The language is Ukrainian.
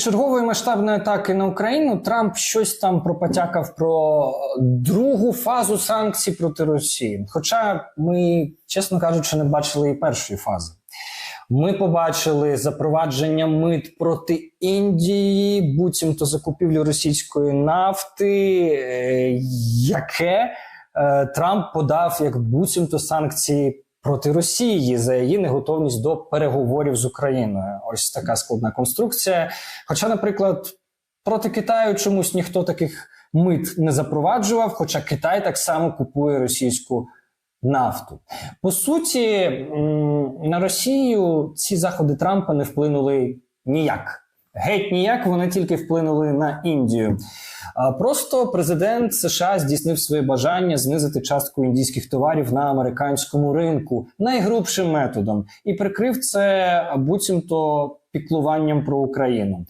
чергової масштабної атаки на Україну Трамп щось там пропотякав про другу фазу санкцій проти Росії. Хоча ми, чесно кажучи, не бачили і першої фази. Ми побачили запровадження мит проти Індії, буцімто закупівлю російської нафти, е, яке е, Трамп подав як буцімто санкції проти Росії за її неготовність до переговорів з Україною. Ось така складна конструкція. Хоча, наприклад, проти Китаю чомусь ніхто таких мит не запроваджував, хоча Китай так само купує російську нафту. По суті, на Росію ці заходи Трампа не вплинули ніяк. Геть ніяк вони тільки вплинули на Індію. Просто президент США здійснив своє бажання знизити частку індійських товарів на американському ринку найгрубшим методом і прикрив це буцімто піклуванням про Україну.